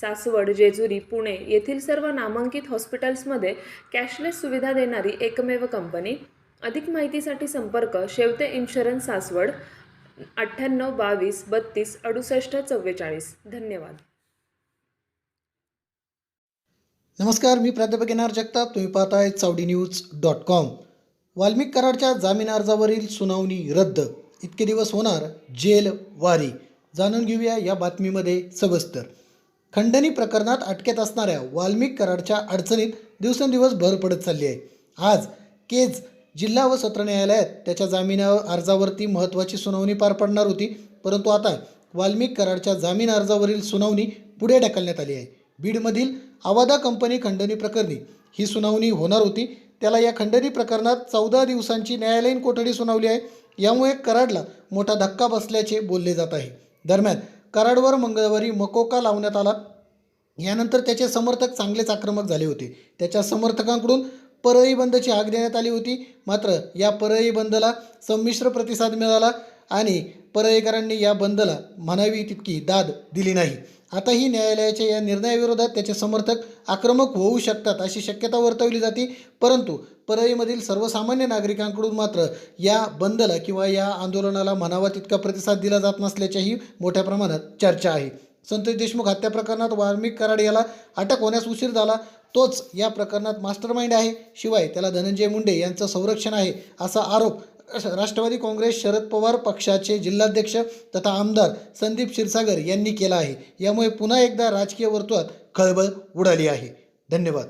सासवड जेजुरी पुणे येथील सर्व नामांकित हॉस्पिटल्समध्ये कॅशलेस सुविधा देणारी एकमेव कंपनी. अधिक माहितीसाठी संपर्क शेवते इन्शुरन्स सासवड अठ्ठ्याण्णव बावीस बत्तीस अडुसष्ट चव्वेचाळीस. धन्यवाद. नमस्कार मी प्राध्यापक येणार जगताप. तुम्ही पाहताय Chavadi news dot com. Valmik कराडच्या जामीन अर्जावरील सुनावणी रद्द. इतके दिवस होणार जेल वारी. जाणून घेऊया या बातमीमध्ये सविस्तर. खंडणी प्रकरणात अटकेत असणाऱ्या वाल्मिक कराडच्या अडचणीत दिवसेंदिवस भर पडत चालली आहे. आज केज जिल्हा व सत्र न्यायालयात त्याच्या जामिनावर अर्जावरती महत्त्वाची सुनावणी पार पडणार होती परंतु आता वाल्मिक कराडच्या जामीन अर्जावरील सुनावणी पुढे ढकलण्यात आली आहे. बीडमधील आवादा कंपनी खंडणी प्रकरणी ही सुनावणी होणार होती. त्याला या खंडणी प्रकरणात चौदा दिवसांची न्यायालयीन कोठडी सुनावली आहे. यामुळे कराडला मोठा धक्का बसल्याचे बोलले जात आहे. दरम्यान कराडवर मंगळवारी मकोका लावण्यात आला. यानंतर त्याचे समर्थक चांगलेच आक्रमक झाले होते. त्याच्या समर्थकांकडून परळी बंदची हाक देण्यात आली होती. मात्र या परळी बंदला संमिश्र प्रतिसाद मिळाला आणि परळीकरांनी या बंदला म्हणावी तितकी दाद दिली नाही. आताही न्यायालयाच्या या निर्णयाविरोधात त्याचे समर्थक आक्रमक होऊ शकतात अशी शक्यता वर्तवली जाते. परंतु परळीमधील सर्वसामान्य नागरिकांकडून मात्र या बंदला किंवा या आंदोलनाला म्हणावा तितका प्रतिसाद दिला जात नसल्याच्याही मोठ्या प्रमाणात चर्चा आहे. संतोष देशमुख हत्या प्रकरणात वाल्मिक कराड याला अटक होण्यास उशीर झाला. तोच या प्रकरणात मास्टरमाइंड आहे. शिवाय त्याला धनंजय मुंडे यांचं संरक्षण आहे असा आरोप राष्ट्रवादी काँग्रेस शरद पवार पक्षाचे जिल्हाध्यक्ष तथा आमदार संदीप क्षीरसागर यांनी केला आहे. यामुळे पुन्हा एकदा राजकीय वर्तुळात खळबळ उडाली आहे. धन्यवाद.